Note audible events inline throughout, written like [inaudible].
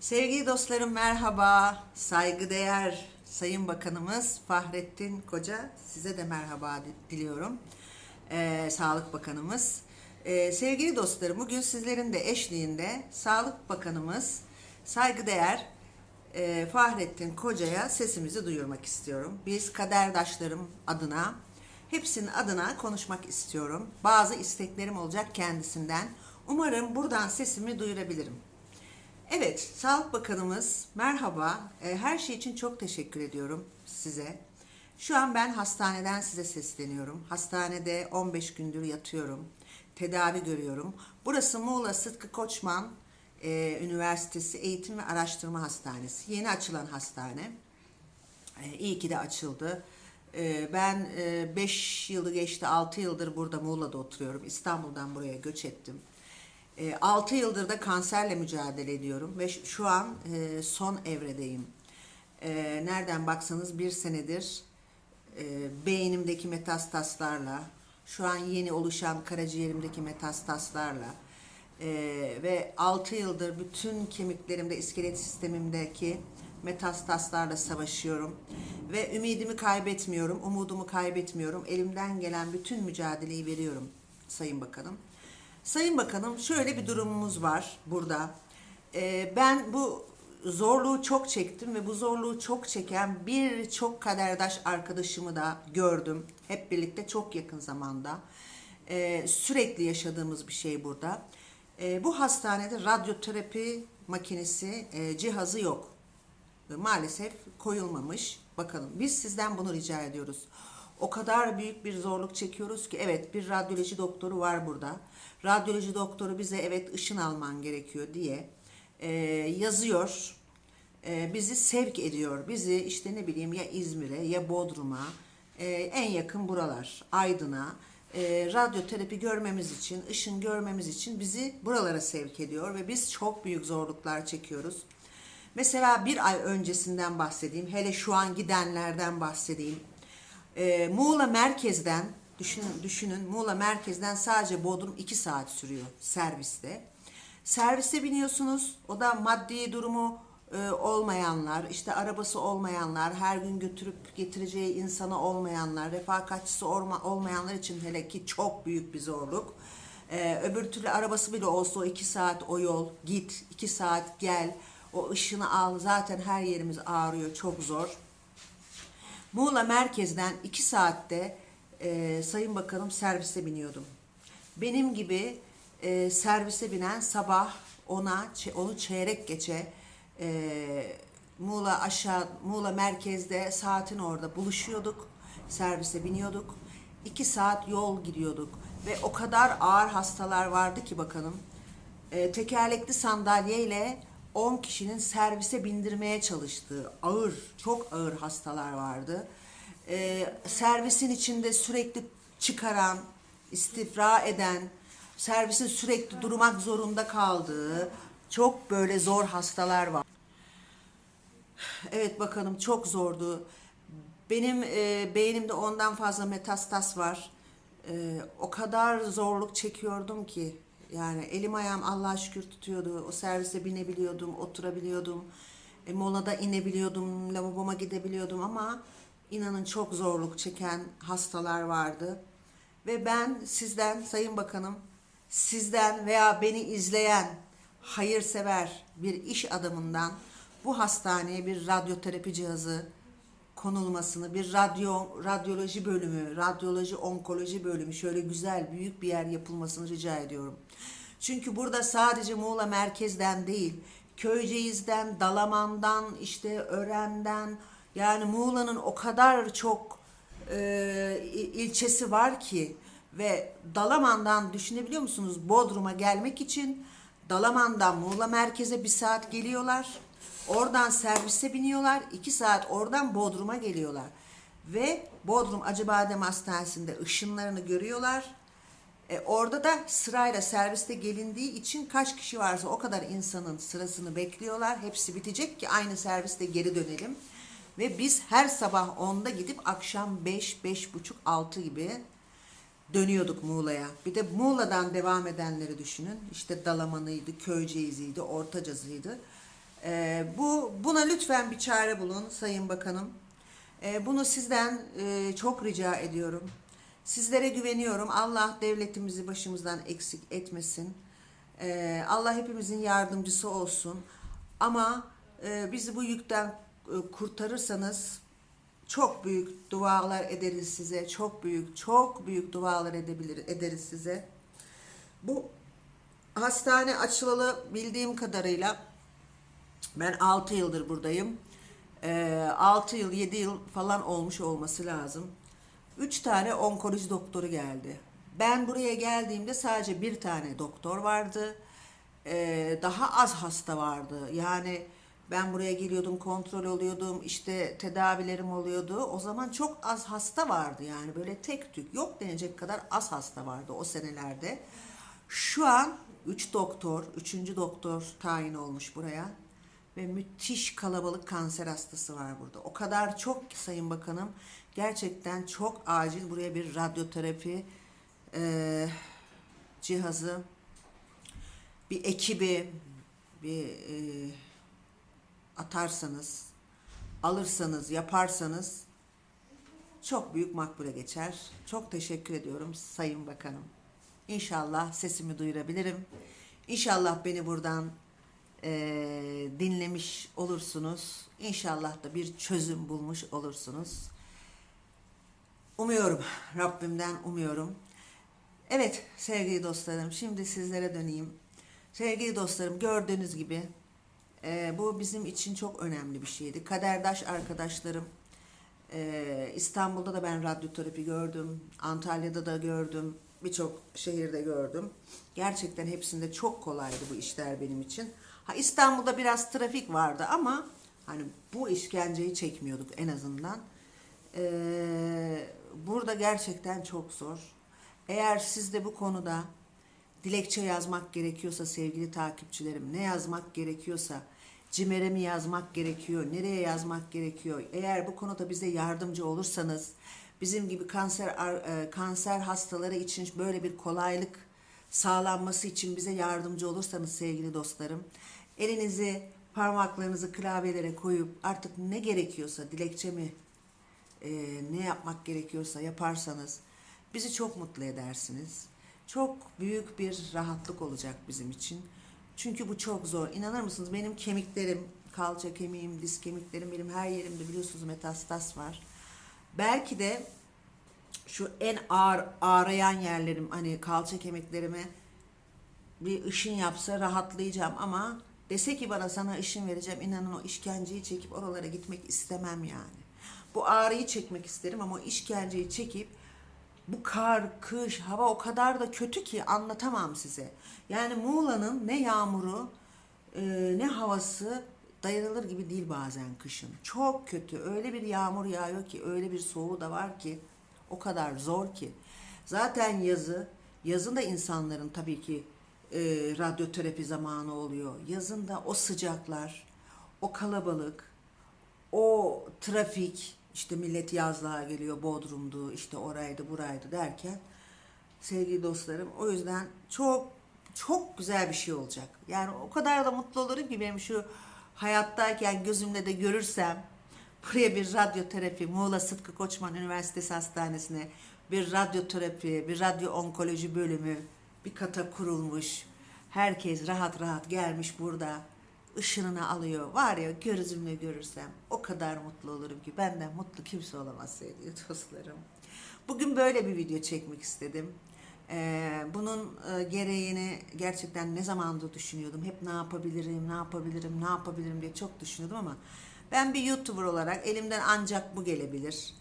Sevgili dostlarım merhaba, saygıdeğer Sayın Bakanımız Fahrettin Koca size de merhaba di- diliyorum. Ee, Sağlık Bakanımız. Ee, sevgili dostlarım bugün sizlerin de eşliğinde Sağlık Bakanımız saygıdeğer e, Fahrettin Koca'ya sesimizi duyurmak istiyorum. Biz kaderdaşlarım adına hepsinin adına konuşmak istiyorum. Bazı isteklerim olacak kendisinden. Umarım buradan sesimi duyurabilirim. Evet, Sağlık Bakanımız merhaba. E, Her şey için çok teşekkür ediyorum size. Şu an ben hastaneden size sesleniyorum. Hastanede 15 gündür yatıyorum. Tedavi görüyorum. Burası Muğla Sıtkı Koçman e, Üniversitesi Eğitim ve Araştırma Hastanesi. Yeni açılan hastane. E, İyi ki de açıldı. E, Ben 5 yılı geçti, 6 yıldır burada Muğla'da oturuyorum. İstanbul'dan buraya göç ettim. 6 yıldır da kanserle mücadele ediyorum ve şu- an e, son evredeyim. E, Nereden baksanız bir senedir e, beynimdeki metastaslarla, şu an yeni oluşan karaciğerimdeki metastaslarla e, ve 6 yıldır bütün kemiklerimde, iskelet sistemimdeki metastaslarla savaşıyorum. Ve ümidimi kaybetmiyorum, umudumu kaybetmiyorum. Elimden gelen bütün mücadeleyi veriyorum Sayın Bakanım. Sayın Bakanım şöyle bir durumumuz var burada. Ee, ben bu zorluğu çok çektim ve bu zorluğu çok çeken birçok kaderdaş arkadaşımı da gördüm. Hep birlikte çok yakın zamanda. Ee, sürekli yaşadığımız bir şey burada. Ee, bu hastanede radyoterapi makinesi e, cihazı yok maalesef koyulmamış. Bakalım biz sizden bunu rica ediyoruz. O kadar büyük bir zorluk çekiyoruz ki evet bir radyoloji doktoru var burada. Radyoloji doktoru bize evet ışın alman gerekiyor diye e, yazıyor. E, bizi sevk ediyor. Bizi işte ne bileyim ya İzmir'e ya Bodrum'a e, en yakın buralar Aydın'a e, radyoterapi görmemiz için, ışın görmemiz için bizi buralara sevk ediyor ve biz çok büyük zorluklar çekiyoruz. Mesela bir ay öncesinden bahsedeyim. Hele şu an gidenlerden bahsedeyim. Ee, Muğla merkezden düşünün, düşünün Muğla merkezden sadece Bodrum 2 saat sürüyor serviste. Servise biniyorsunuz. O da maddi durumu e, olmayanlar, işte arabası olmayanlar, her gün götürüp getireceği insanı olmayanlar, refakatçisi olma, olmayanlar için hele ki çok büyük bir zorluk. Ee, öbür türlü arabası bile olsa o iki saat o yol git, iki saat gel, o ışını al. Zaten her yerimiz ağrıyor, çok zor. Muğla merkezden iki saatte e, Sayın Bakanım servise biniyordum. Benim gibi e, servise binen sabah ona onu çeyrek geçe e, Muğla aşağı Muğla merkezde saatin orada buluşuyorduk. Servise biniyorduk. iki saat yol gidiyorduk ve o kadar ağır hastalar vardı ki bakanım e, tekerlekli sandalyeyle 10 kişinin servise bindirmeye çalıştığı ağır, çok ağır hastalar vardı. E, servisin içinde sürekli çıkaran, istifra eden, servisin sürekli durmak zorunda kaldığı çok böyle zor hastalar var. Evet bakanım çok zordu. Benim e, beynimde ondan fazla metastas var. E, o kadar zorluk çekiyordum ki. Yani elim ayağım Allah'a şükür tutuyordu. O servise binebiliyordum, oturabiliyordum. E, molada inebiliyordum, lavaboma gidebiliyordum ama inanın çok zorluk çeken hastalar vardı. Ve ben sizden Sayın Bakanım, sizden veya beni izleyen hayırsever bir iş adamından bu hastaneye bir radyoterapi cihazı konulmasını, bir radyo radyoloji bölümü, radyoloji onkoloji bölümü şöyle güzel büyük bir yer yapılmasını rica ediyorum. Çünkü burada sadece Muğla merkezden değil, Köyceğiz'den, Dalaman'dan, işte Ören'den yani Muğla'nın o kadar çok e, il- ilçesi var ki ve Dalaman'dan düşünebiliyor musunuz Bodrum'a gelmek için Dalaman'dan Muğla merkeze bir saat geliyorlar. Oradan servise biniyorlar. iki saat oradan Bodrum'a geliyorlar. Ve Bodrum Acıbadem Hastanesi'nde ışınlarını görüyorlar. E, orada da sırayla serviste gelindiği için kaç kişi varsa o kadar insanın sırasını bekliyorlar. Hepsi bitecek ki aynı serviste geri dönelim. Ve biz her sabah 10'da gidip akşam 5, buçuk 6 gibi dönüyorduk Muğla'ya. Bir de Muğla'dan devam edenleri düşünün. İşte Dalaman'ıydı, Köyceğiz'iydi, Ortacazı'ydı. E, bu buna lütfen bir çare bulun Sayın Bakanım. E, bunu sizden e, çok rica ediyorum. Sizlere güveniyorum. Allah devletimizi başımızdan eksik etmesin. E, Allah hepimizin yardımcısı olsun. Ama e, bizi bu yükten e, kurtarırsanız çok büyük dualar ederiz size. Çok büyük, çok büyük dualar edebilir, ederiz size. Bu hastane açılalı bildiğim kadarıyla ben 6 yıldır buradayım. Ee, 6 yıl, 7 yıl falan olmuş olması lazım. 3 tane onkoloji doktoru geldi. Ben buraya geldiğimde sadece bir tane doktor vardı. Ee, daha az hasta vardı. Yani ben buraya geliyordum, kontrol oluyordum, işte tedavilerim oluyordu. O zaman çok az hasta vardı yani böyle tek tük yok denecek kadar az hasta vardı o senelerde. Şu an 3 doktor, 3. doktor tayin olmuş buraya ve müthiş kalabalık kanser hastası var burada. O kadar çok ki Sayın Bakanım gerçekten çok acil buraya bir radyoterapi eee, cihazı, bir ekibi, bir eee, atarsanız, alırsanız, yaparsanız çok büyük makbule geçer. Çok teşekkür ediyorum Sayın Bakanım. İnşallah sesimi duyurabilirim. İnşallah beni buradan eee, dinlemiş olursunuz. İnşallah da bir çözüm bulmuş olursunuz. Umuyorum, Rabbimden umuyorum. Evet sevgili dostlarım, şimdi sizlere döneyim. Sevgili dostlarım, gördüğünüz gibi e, bu bizim için çok önemli bir şeydi. Kaderdaş arkadaşlarım, e, İstanbul'da da ben radyoterapi gördüm, Antalya'da da gördüm, birçok şehirde gördüm. Gerçekten hepsinde çok kolaydı bu işler benim için. Ha İstanbul'da biraz trafik vardı ama hani bu işkenceyi çekmiyorduk en azından. Ee, burada gerçekten çok zor. Eğer siz de bu konuda dilekçe yazmak gerekiyorsa sevgili takipçilerim, ne yazmak gerekiyorsa, CİMER'e mi yazmak gerekiyor, nereye yazmak gerekiyor? Eğer bu konuda bize yardımcı olursanız, bizim gibi kanser e, kanser hastaları için böyle bir kolaylık sağlanması için bize yardımcı olursanız sevgili dostlarım, elinizi parmaklarınızı klavyelere koyup artık ne gerekiyorsa dilekçe mi e, ne yapmak gerekiyorsa yaparsanız bizi çok mutlu edersiniz. Çok büyük bir rahatlık olacak bizim için. Çünkü bu çok zor. İnanır mısınız benim kemiklerim, kalça kemiğim, diz kemiklerim, benim her yerimde biliyorsunuz metastas var. Belki de şu en ağır ağrıyan yerlerim hani kalça kemiklerime bir ışın yapsa rahatlayacağım ama dese ki bana sana ışın vereceğim inanın o işkenceyi çekip oralara gitmek istemem yani. Bu ağrıyı çekmek isterim ama o işkenceyi çekip bu kar, kış, hava o kadar da kötü ki anlatamam size. Yani Muğla'nın ne yağmuru e, ne havası dayanılır gibi değil bazen kışın. Çok kötü. Öyle bir yağmur yağıyor ki, öyle bir soğuğu da var ki o kadar zor ki. Zaten yazı, yazın da insanların tabii ki e, radyoterapi zamanı oluyor. Yazın da o sıcaklar, o kalabalık, o trafik, işte millet yazlığa geliyor, Bodrum'du, işte oraydı, buraydı derken sevgili dostlarım o yüzden çok çok güzel bir şey olacak. Yani o kadar da mutlu olurum ki benim şu hayattayken gözümle de görürsem buraya bir radyoterapi Muğla Sıtkı Koçman Üniversitesi Hastanesi'ne bir radyoterapi, bir radyo onkoloji bölümü bir kata kurulmuş. Herkes rahat rahat gelmiş burada ışınını alıyor. Var ya gözümle görürsem o kadar mutlu olurum ki benden mutlu kimse olamaz sevgili [laughs] dostlarım. Bugün böyle bir video çekmek istedim. Ee, bunun e, gereğini gerçekten ne zamandır düşünüyordum. Hep ne yapabilirim, ne yapabilirim, ne yapabilirim diye çok düşünüyordum ama ben bir YouTuber olarak elimden ancak bu gelebilir.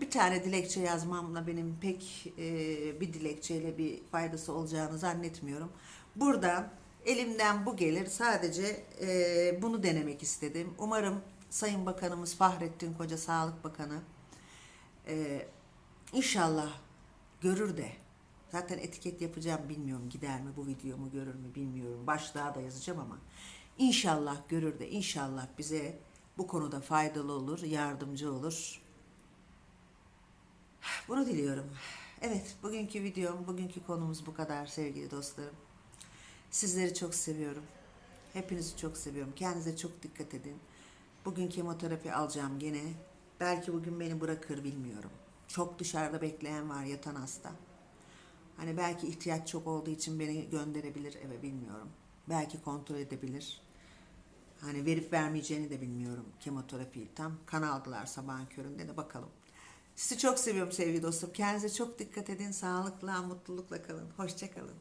Bir tane dilekçe yazmamla benim pek e, bir dilekçeyle bir faydası olacağını zannetmiyorum. Burada elimden bu gelir. Sadece e, bunu denemek istedim. Umarım Sayın Bakanımız Fahrettin Koca Sağlık Bakanı e, inşallah görür de zaten etiket yapacağım bilmiyorum gider mi bu videomu görür mü bilmiyorum. Başlığa da yazacağım ama inşallah görür de inşallah bize bu konuda faydalı olur, yardımcı olur. Bunu diliyorum. Evet, bugünkü videom, bugünkü konumuz bu kadar sevgili dostlarım. Sizleri çok seviyorum. Hepinizi çok seviyorum. Kendinize çok dikkat edin. Bugün kemoterapi alacağım gene. Belki bugün beni bırakır bilmiyorum. Çok dışarıda bekleyen var yatan hasta. Hani belki ihtiyaç çok olduğu için beni gönderebilir eve bilmiyorum. Belki kontrol edebilir. Hani verip vermeyeceğini de bilmiyorum kemoterapiyi. Tam kan aldılar sabahın köründe de bakalım. Sizi çok seviyorum sevgili dostum. Kendinize çok dikkat edin. Sağlıkla, mutlulukla kalın. Hoşça kalın.